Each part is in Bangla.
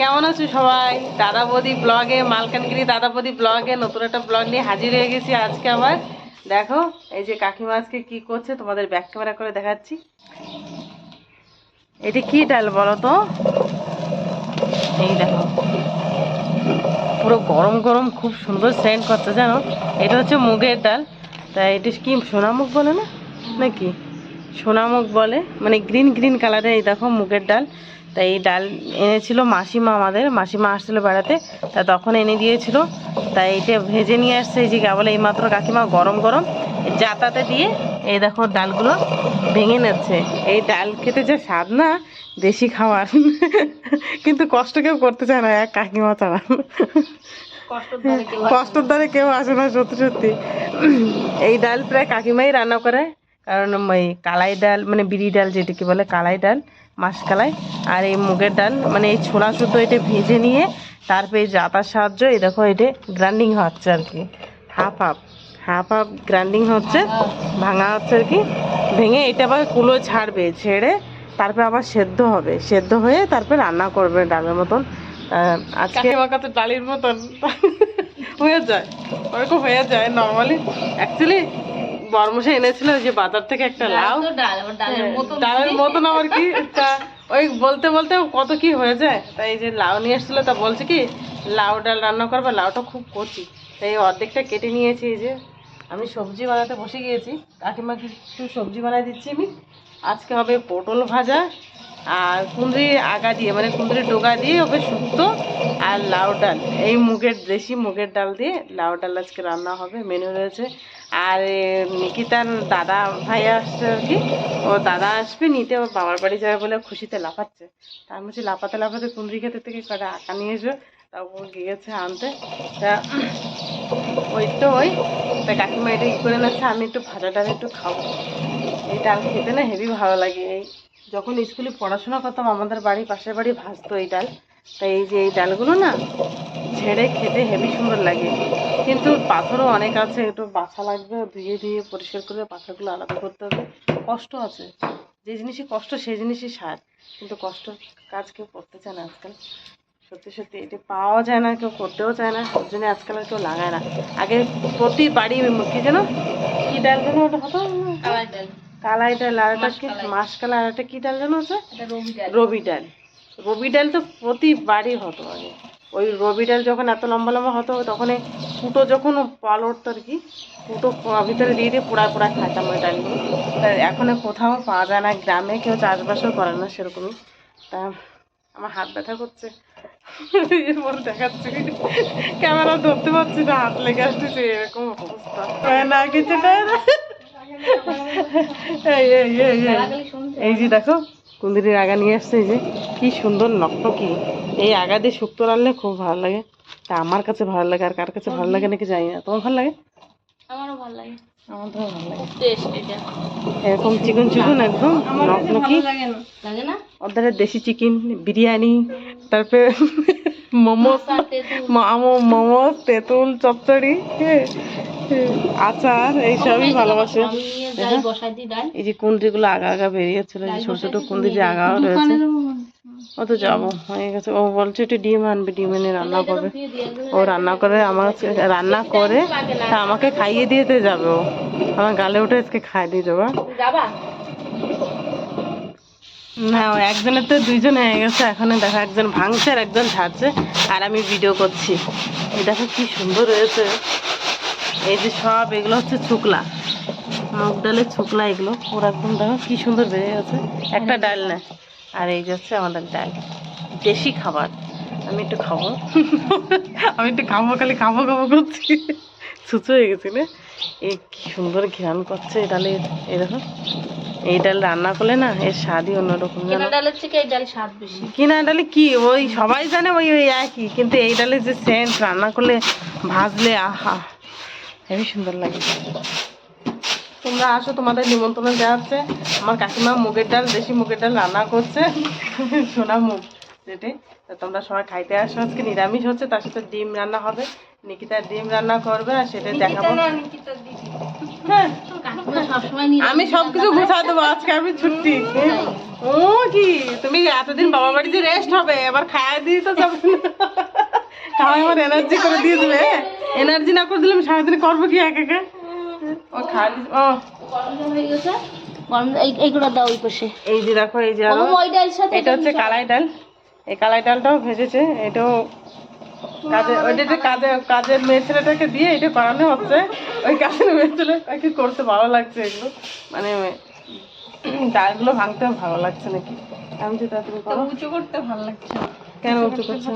কেমন আছো সবাই? দাদা বৌদি ব্লগে মালকানগিরি দাদা বৌদি ব্লগে নতুন একটা ব্লগ নিয়ে হাজির হয়ে গেছি আজকে আবার। দেখো, এই যে কাকিমা আজকে কি করছে তোমাদের ব্যাক ক্যামেরা করে দেখাচ্ছি। এটি কি ডাল বলো তো? এই দেখো। পুরো গরম গরম খুব সুন্দর সেন্ট করছে, জানো? এটা হচ্ছে মুগের ডাল। তাই এটা কি সোনামুখ বলে না? নাকি? সোনামুখ বলে মানে গ্রিন গ্রিন কালারের এই দেখো মুগের ডাল। তাই এই ডাল এনেছিল মাসিমা আমাদের। মাসিমা আসছিল বেড়াতে তা তখন এনে দিয়েছিল। তাই এটা ভেজে নিয়ে আসছে এই যে বলে এইমাত্র কাকিমা গরম গরম জাতাতে দিয়ে এই দেখো ডালগুলো ভেঙে নিচ্ছে। এই ডাল খেতে যে স্বাদ না দেশি খাওয়ার কিন্তু কষ্ট কেউ করতে চায় না এক কাকিমা ছাড়া। কষ্টর দ্বারে কেউ আসে না সত্যি সত্যি। এই ডাল প্রায় কাকিমাই রান্না করে। কারণ ওই কালাই ডাল মানে বিড়ি ডাল যেটাকে বলে কালাই ডাল মাসকালাই আর এই মুগের ডাল মানে এই ছোলা শুদ্ধ এটা ভেজে নিয়ে তারপরে জাতার সাহায্য, এই দেখো এটা গ্রাইন্ডিং হচ্ছে আর কি। Half half half half grinding হচ্ছে, ভাঙা হচ্ছে আর কি। ভেঙে এটা আবার কুলো ছাড়বে, ছেড়ে তারপরে আবার সেদ্ধ হবে। সেদ্ধ হয়ে তারপরে রান্না করবে ডালের মতন। আজকে তো ডালের মতন। হয়ে যায়, ওরকম হয়ে যায় নর্মালি অ্যাকচুয়ালি বর্মশা এনেছিল যে বাজার থেকে একটা লাউ। হ্যাঁ, ডালের মতন আবার কি? তা ওই বলতে বলতে কত কি হয়ে যায়? তাই এই যে লাউ নিয়ে এসেছিল তা বলছে কি লাউ ডাল রান্না করবে লাউটা খুব কচি। তাই এই অর্ধেকটা কেটে নিয়েছি এই যে। আমি সবজি বানাতে বসে গিয়েছি। কাকিমাকে একটু সবজি বানাই দিচ্ছি আমি। আজকে হবে পটল ভাজা আর কুঁদরি আগা দিয়ে মানে কুঁদরি ডোগা দিয়ে হবে শুক্তো আর লাউ ডাল। এই মুগের দেশি মুগের ডাল দিয়ে লাউ ডাল আজকে রান্না হবে মেনু রয়েছে। আর নিকিতার দাদা ভাই আসছে আর কি। ও দাদা আসবে, নিতে ওর বাবার বাড়ি যাবে বলে খুশিতে লাফাচ্ছে। তা আমি বলছি, লাফাতে লাফাতে কুঁদরি খেতে থেকে কটা আঁকা নিয়ে এসো। তারপর গিয়েছে আনতে। তা ওই তো ওই। তা কাকিমা এটা ই করে নিচ্ছে, আমি একটু ভাজা ডাল একটু খাব। এই ডাল খেতে না হেভি ভালো লাগে। এই যখন স্কুলে পড়াশোনা করতাম, আমাদের বাড়ি পাশের বাড়ি ভাজতো এই ডাল। তাই এই যে এই ডালগুলো না, ঝেড়ে খেতে হেভি সুন্দর লাগে। কিন্তু পাথরও অনেক আছে একটু বাছা লাগবে ধুয়ে ধুয়ে পরিষ্কার করে পাথরগুলো আলাদা করতে হবে। কষ্ট আছে যে জিনিসই কষ্ট সেই জিনিসই সার। কিন্তু কষ্ট কাজ কেউ করতে চায় না আজকাল। সত্যি সত্যি এটা পাওয়া যায় না কেউ করতেও চায় না ওর জন্য আজকাল আর কেউ লাগায় না। আগে প্রতি বাড়ি কি যেন কি ডাল যেন ওটা হতো? কালাই ডাল। আর একটা কি মাস কালাই আর একটা কি ডাল যেন আছে? রবি ডাল। রবি ডাল তো প্রতি বাড়ি হতো আগে। ওই রবি ডাল যখন এত লম্বা লম্বা হতো, তখন ফুটো যখন পাল উঠতো আর কি প- ভিতরে দিয়ে দিয়ে পোড়া পোড়া খাতাম ওই ডালগুলো। তা এখন কোথাও পাওয়া যায় না, গ্রামে কেউ চাষবাসও করে না সেরকমই। তা আমার হাত ব্যথা করছে। দেখাচ্ছে। ক্যামেরা ধরতে পারছি না, হাত লেগে আসতেছে, এরকম অবস্থা। হয়, না না। এই যে দেখো কুন্দিরির আগা নিয়ে আসছে যে কি সুন্দর নকটকি। এই আগা দিয়ে শুক্তো রান্নলে খুব ভালো লাগে। তা আমার কাছে ভালো লাগে আর কার কাছে ভালো লাগে নাকি জানি না। তোমার ভালো লাগে? আমারও ভালো লাগে। আমার তো ভালো লাগে। টেস্ট এরকম চিকন চিকন একদম নকনকি লাগে না। লাগে না? ওদের দেশি চিকেন বিরিয়ানি তারপরে মোমো মামো মোমো তেঁতুল চচ্চড়ি হ্যাঁ, আচার এইসবই ভালোবাসে। আমি নিয়ে যাই বসাই দিই ডাল। এই যে কুন্দ্রিগুলো আগা আগা বেরিয়েছিল যে ছোট ছোট কুন্দ্রি যে আগাও রয়েছে। ও তো যাব হয়ে গেছে। ও বলছে একটু ডিম আনবে ডিম এনে রান্না করবে। ও রান্না করে আমার রান্না করে তা আমাকে খাইয়ে দিয়েতে যাবে ও। আমার গালে উঠে আজকে খাইয়ে দিয়ে যাবা? না ও একজনের তো দুইজন হয়ে গেছে এখন দেখো একজন ভাঙছে আর একজন ঝাড়ছে আর আমি ভিডিও করছি। এই দেখো কি সুন্দর হয়েছে। এই যে সব এগুলো হচ্ছে শুকলা মুগ ডালের শুকলা এগুলো পুরো একদম দেখো কি সুন্দর বেড়ে গেছে। একটা ডাল না। আর এই যে হচ্ছে আমাদের ডাল। দেশি খাবার। আমি একটু খাব। আমি একটু খাব খালি খাব খাব করছি। ছুচু হয়ে গেছি না? এই কি সুন্দর ঘ্রাণ করছে এই ডালের। এই দেখো। এই ডাল রান্না করলে না এর স্বাদই অন্যরকম কেনা ডালের থেকে এই ডাল স্বাদ বেশি। কিনা ডালে কি ওই সবাই জানে ওই ওই একই কিন্তু এই ডালে যে সেন্ট রান্না করলে ভাজলে আহা হেবি সুন্দর লাগে। তোমরা আসো তোমাদের নিমন্ত্রণ দেওয়া হচ্ছে আমার কাকিমা মুগের ডাল দেশি মুগের ডাল রান্না করছে। সোনা মুগ যেটি তা তোমরা সবাই খাইতে আসো। আজকে নিরামিষ হচ্ছে তার সাথে ডিম রান্না হবে। নিকিতার ডিম রান্না করবে আর সেটা দেখাবো। হ্যাঁ। আমি সবকিছু গুছা দেবো আজকে আমি ছুটি। ও কি তুমি এতদিন বাবা বাড়িতে রেস্ট হবে এবার খাওয়া দিয়ে তো যাবে খাওয়া আমার এনার্জি করে দিয়ে দেবে। এনার্জি না করে দিলে আমি সারাদিন করব কি একা একা? ও দিস- ও। হয়ে গেছে? এই- এইগুলো দাও ওই পাশে। এই যে দেখো এই যে এটা হচ্ছে কালাই ডাল। এই কালাই ডালটাও ভেজেছে এটাও কাজে ওইটা একটা কাজে কাজের মেয়ে ছেলেটাকে দিয়ে এটা করানো হচ্ছে ওই কাজের মেয়ে ছেলে তাকে করতে ভালো লাগছে এগুলো। মানে ডালগুলো ভাঙতে ভালো লাগছে নাকি? আমি যে তাড়াতাড়ি করো উঁচু করতে ভালো লাগছে কেন উঁচু করছে?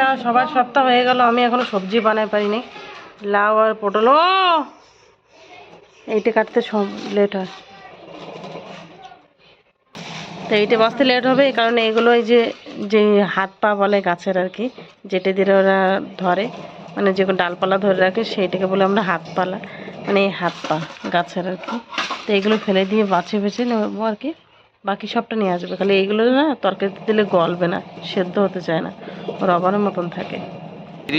না, সবার সপ্তাহ হয়ে গেল, আমি এখনও সবজি বানাই পারিনি। লাউ আর পটল। ও! এইটা কাটতে সব লেট হয়। তো এইটা বাঁচতে লেট হবে, এই কারণে এগুলো এই যে যে হাত পা বলে গাছের আর কি, যেটা দিয়ে ওরা ধরে মানে যে ডালপালা ধরে রাখে, সেইটাকে বলে আমরা হাত পালা মানে এই হাত পা গাছের আর কি। তো এগুলো ফেলে দিয়ে বাছে বেছে নেব আর কি। বাকি সবটা নিয়ে আসবে। খালি এইগুলো না তরকারিতে দিলে গলবে না সেদ্ধ হতে চায় না। রবারের মতন থাকে।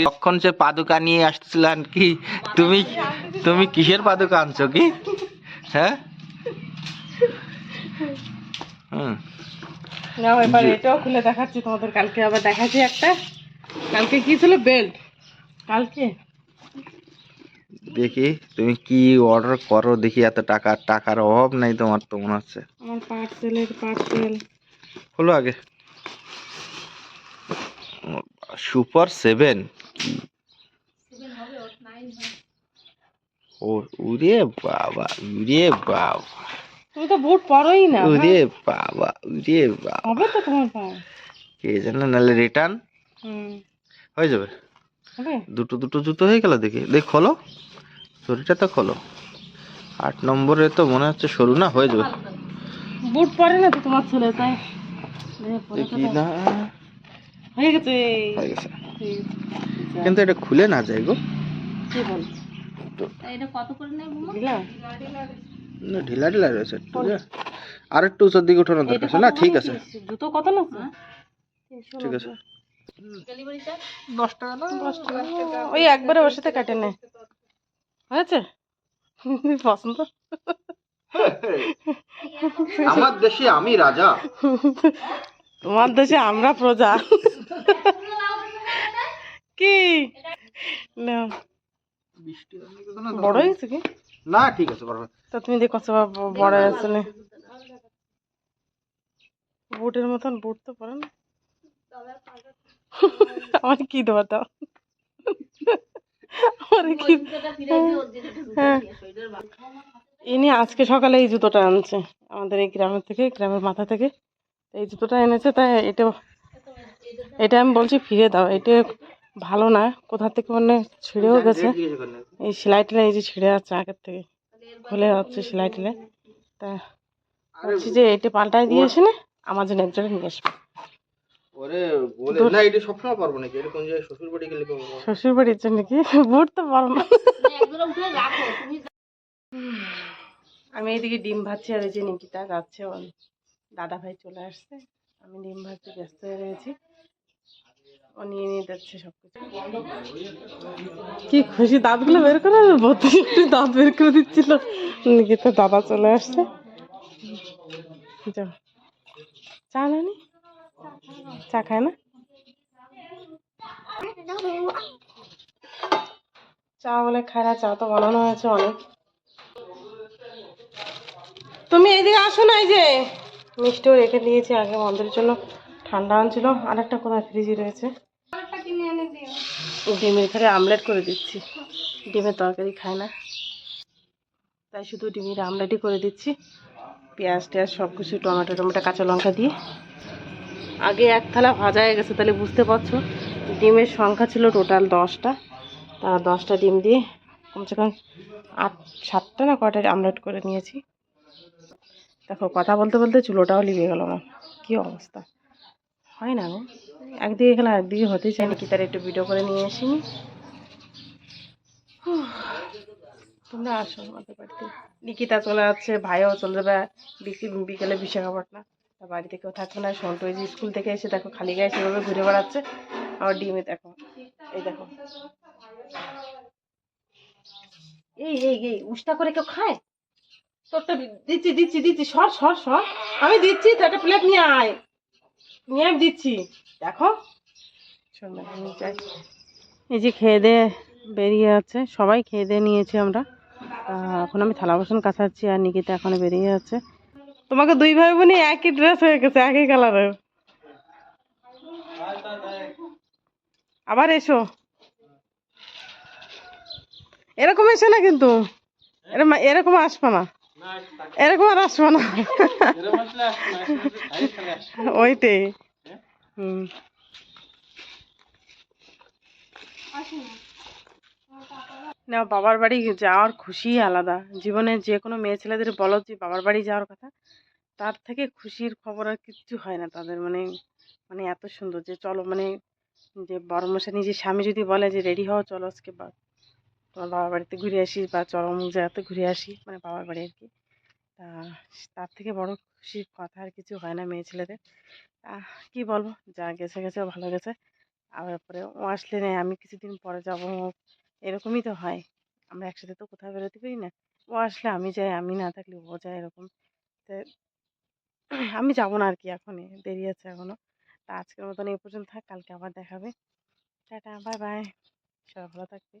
তখন যে পাদুকা নিয়ে আসতেছিলেন কি? তুমি তুমি কিসের পাদুকা আনছো কি? হ্যাঁ? হুম। না এবার এটাও খুলে দেখাচ্ছি তোমাদের কালকে আবার দেখাচ্ছি একটা। কালকে কি ছিল? বেল্ট। কালকে? দেখি তুমি কি অর্ডার করো? দেখি এত টাকা টাকার অভাব নাই তোমার তো মনে হচ্ছে। আমার পার্সেলের পার্সেল হলো আগে। সুপার সেভেন ও উরে বাবা উরে বাবা। তুমি তো বুট পরোই না উরে বাবা উরে বাবা। হবে তো তোমার পায়ে কে জানে নাহলে রিটার্ন হুম। হয়ে যাবে। দুটো দুটো জুতো হয়ে গেল দেখি। দেখ খোলো। শরীরটা তো খোলো। আট নম্বরে তো মনে হচ্ছে সরু না হয়ে যাবে। বুট পরে না তো তোমার ছেলে তাই? না। হয়ে গেছে। হয়ে গেছে। কিন্তু এটা খুলে না যায় গো। কি বল? এটা কত করে নেব দিলা না, ঢিলা ঢিলা রয়েছে একটু আর একটু উঁচুর দিকে উঠানো দরকার আছে। না ঠিক আছে। জুতো কত না ঠিক আছে। দশ টাকা না? দশ টাকা। ওই একবারে ওর সাথে কাটে নে। হয়েছে পছন্দ আমার দেশে আমি রাজা। তোমার দেশে আমরা প্রজা। কি? না। বড় হয়েছে কি? না ঠিক আছে বড় তো তুমি দেখো কত বড় আছে না। বুটের মতন বুট তো পরে না। আমার কি দেবো দাও? ইনি আজকে সকালে এই জুতোটা আনছে আমাদের এই গ্রামের থেকে গ্রামের মাথা থেকে। এই জুতোটা এনেছে তাই এটা এটা আমি বলছি ফিরে দাও এটা ভালো না কোথা থেকে মানে ছিঁড়েও গেছে। এই সেলাই টেলাই এই যে ছিঁড়ে যাচ্ছে আগের থেকে খুলে যাচ্ছে সেলাই টেলাই তা বলছি যে এটা পাল্টাই দিয়েছে না? আমার জন্য একজনে নিয়ে আসবে। ওরে বলে না এটা সবসময় পারব নাকি? এটা কোন জায়গায়? শ্বশুর বাড়ি গেলে করব শ্বশুর বাড়ির জন্য কি? বুট তো না। উঠে রাখো তুমি আমি এইদিকে ডিম ভাজছি আর এই যে নিকিতা যাচ্ছে দাদা ভাই চলে আসছে। আমি ডিম ভাজতে ব্যস্ত হয়ে রয়েছি। ও নিয়ে নিয়ে যাচ্ছে সব কিছু কি খুশি দাঁতগুলো বের করে একটু দাঁত বের করে দিচ্ছিল। নিকিতা দাদা চলে আসছে। চা নানি? চা খায় না? চা বলে খায় না, চা তো বানানো হয়েছে অনেক। তুমি এদিকে আসো না, এই যে। মিষ্টিও রেখে দিয়েছি, আগে বন্ধের জন্য। ঠান্ডা আনছিল আর একটা কোথায়? ফ্রিজে রয়েছে। ডিমের ঘরে আমলেট করে দিচ্ছি। ডিমের তরকারি খায় না। তাই শুধু ডিমের আমলেটই করে দিচ্ছি। পেঁয়াজ টেয়াজ সব কিছু টমেটো টমেটো, কাঁচা লঙ্কা দিয়ে। আগে এক থালা ভাজা হয়ে গেছে, তাহলে বুঝতে পারছ। ডিমের সংখ্যা ছিল টোটাল দশটা। তা দশটা ডিম দিয়ে কমসে কম আট, সাতটা না কয়টা আমলেট করে নিয়েছি। দেখো, কথা বলতে বলতে চুলোটাও লিগে গেল আমার। কী অবস্থা? হয় না গো। একদিকে গেলে একদিকে হতেই চাই না কি তার একটু ভিডিও করে নিয়ে আসি তোমরা আসো আমাদের বাড়িতে। নিকিতা চলে যাচ্ছে, ভাইও চলে যাবে। বিকে- বিকেলে বিশাখাপট্টনা বাড়িতে কেউ থাকবে না সন্টু যে স্কুল থেকে এসে দেখো খালি গায়ে সেভাবে ঘুরে বেড়াচ্ছে। আর ডিমে দেখো, এই দেখো। এই এই এই, উষ্টা করে কেউ খায়? তোরটা দিচ্ছি দিচ্ছি দিচ্ছি, সর সর সর। আমি দিচ্ছি, তো একটা প্লেট নিয়ে আয়। নিয়ে আমি দিচ্ছি। দেখো। এই যে খেয়ে দিয়ে বেরিয়ে আছে। সবাই খেয়ে দিয়ে নিয়েছি আমরা। এখন আমি থালা বাসন কাছাচ্ছি আর নিকিতা এখনও বেরিয়ে যাচ্ছে তোমাকে দুই ভাই বোনই একই ড্রেস হয়ে গেছে, একই কালারের আবার এসো। এরকম এসো না কিন্তু। এরকম এরকম আসবে না। এরকম আর আসবে না। ওইটাই। হুম। না, বাবার বাড়ি যাওয়ার খুশি আলাদা। জীবনে যে কোনো মেয়ে ছেলেদের বলো যে, বাবার বাড়ি যাওয়ার কথা? তার থেকে খুশির খবর আর কিচ্ছু হয় না তাদের। মানে মানে এত সুন্দর যে, চলো মানে যে বড় মশাই নিজের স্বামী যদি বলে যে, রেডি হও, চলো আজকে বা, তোমার বাবার বাড়িতে ঘুরে আসি বা, চলো অমুক জায়গাতে ঘুরে আসি। মানে বাবার বাড়ি আর কি। তা, তার থেকে বড় খুশির কথা আর কিছু হয় না মেয়ে ছেলেদের। কি বলব? যা গেছে গেছে, ভালো গেছে। আবার পরে ও আসলে নেই, আমি কিছুদিন পরে যাব। এরকমই তো হয়। আমরা একসাথে তো কোথাও বেরোতে পারি না। ও আসলে আমি যাই, আমি না থাকলে ও যায় এরকম। আমি যাব না আর কি এখনই, দেরি আছে এখনও তা আজকের মতন এই পর্যন্ত থাক কালকে আবার দেখাবে। টাটা, বাই বাই। সবাই ভালো থাকবে।